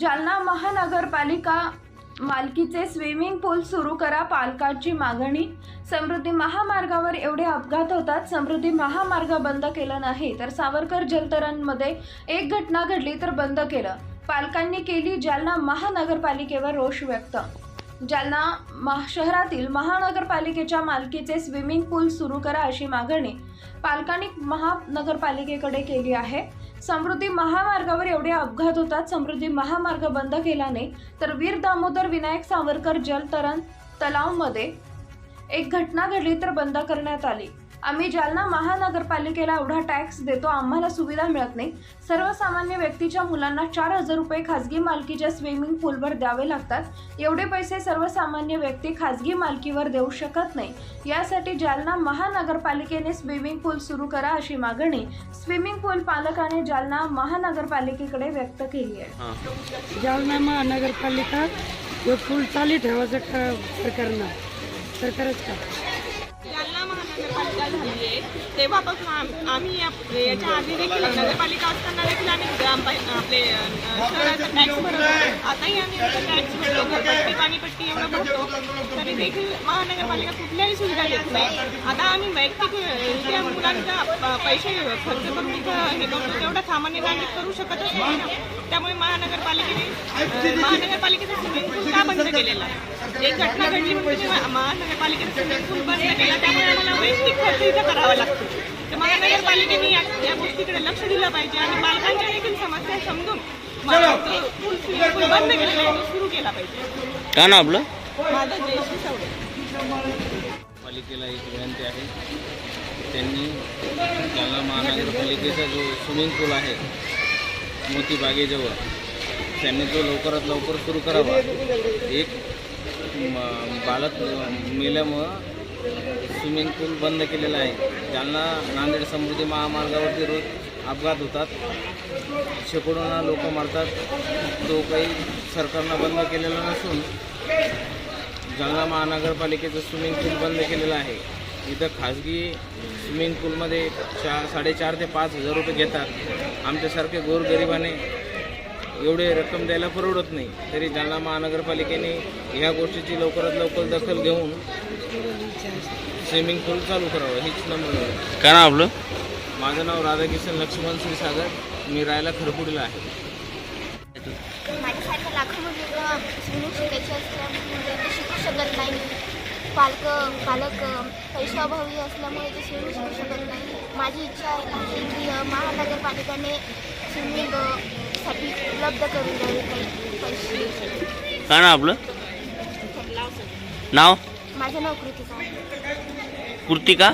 जालना महानगरपालिका मालकीचे स्विमिंग पूल सुरू करा पालकांची मागणी. समृद्धी महामार्गावर एवढे अपघात होतात समृद्धी महामार्ग बंद केला नाही तर सावरकर जलतरणमध्ये एक घटना घडली तर बंद केलं. पालकांनी केली जालना महानगरपालिकेवर रोष व्यक्त. जालना महा शहरातील महानगरपालिकेच्या मालकीचे स्विमिंग पूल सुरू करा अशी मागणी पालकांनी महानगरपालिकेकडे केली आहे. समृद्धी महामार्गावर एवढे अपघात होतात. समृद्धी महामार्ग बंद केल्याने तर वीर दामोदर विनायक सावरकर जलतरण तलावमध्ये एक घटना घडली तर बंद करण्यात आली. आम्ही जालना महानगरपालिकेला एवढा टॅक्स देतो आम्हाला सुविधा मिळत नाही. सर्वसामान्य व्यक्तीच्या मुलांना चार हजार रुपये खाजगी मालकीच्या स्विमिंग पूलवर द्यावे लागतात. एवढे पैसे सर्वसामान्य व्यक्ती खाजगी मालकीवर देऊ शकत नाही. यासाठी जालना महानगरपालिकेने स्विमिंग पूल सुरू करा अशी मागणी स्विमिंग पूल पालकाने जालना महानगरपालिकेकडे व्यक्त केली आहे. जालना महानगरपालिका पूल चालू ठेवायचं सरकारनं सरकारच का? नगरपालिका झाली आहे. तेव्हापासून आम- आम्ही या- याच्या आधी देखील नगरपालिका असताना देखील आम्ही ग्राम आपले अ, शहराचा टॅक्स भरत आताही आम्ही टॅक्स पाणीपट्टी एवढं भरतो तरी देखील महानगरपालिका कुठल्याही सुविधा देत नाही. आता आम्ही वैयक्तिक त्या मुलांचा पैसे खर्च करून इथं हे करतो तेवढा सामान्य नागरिक करू शकतच नाही त्यामुळे महानगरपालिकेने महानगरपालिकेचा स्विमिंग पूल का बंद केलेला एक घटना घडली म्हणून तुम्ही मा- महानगरपालिकेचा स्विमिंग पूल बंद केला त्यामुळे आम्हाला वैयक्तिक खर्च इथं करावा लागतो. तर महानगरपालिकेने या गोष्टीकडे लक्ष दिलं पाहिजे आणि पालकांच्या देखील समस्या समजून मा- पूल स्विमिंग पूल बंद केलेला आहे तो सुरू केला पाहिजे काय ना आपलं? माझं जयश्री चौडे पालिकेला एक विनंती आहे. त्यांनी जालना महानगरपालिकेचा जो स्विमिंग पूल आहे मोती बागेजवळ त्यांनी तो लवकरात लवकर सुरू करावा. एक म- बालक मेल्यामुळं स्विमिंग पूल बंद केलेला आहे. जालना नांदेड समृद्धी महामार्गावरती रोज अपघात होतात. शेकडोना लोक मारतात. तो काही सरकारनं बंद केलेला नसून जालना महानगरपालिकेचं स्विमिंग पूल बंद केलेलं आहे. इथं खाजगी स्विमिंग पूलमध्ये चार साडेचार ते पाच हजार रुपये घेतात. आमच्यासारखे गोरगरिबाने एवढे रक्कम द्यायला परवडत नाही. तरी जालना महानगरपालिकेने ह्या गोष्टीची लवकरात लवकर दखल घेऊन स्विमिंग पूल चालू करावं. हीच नंबर काय आपलं? माझं नाव राधाकिशन लक्ष्मण क्षीरसागर मी राहायला खरपुडीला आहे. माझ्यासारख्या लाखो मुलींना स्विमिंग शिकायची असल्यामुळे ते शिकू शकत नाही. पालक पालक पैशाअभावी असल्यामुळे ते स्विमिंग शिकू शकत नाही. माझी इच्छा आहे की महानगरपालिकेने स्विमिंग अ, साठी उपलब्ध करून द्यावे काही पैसे. काय नाव आपलं? नाव? माझं नाव कृतिका. कृतिका?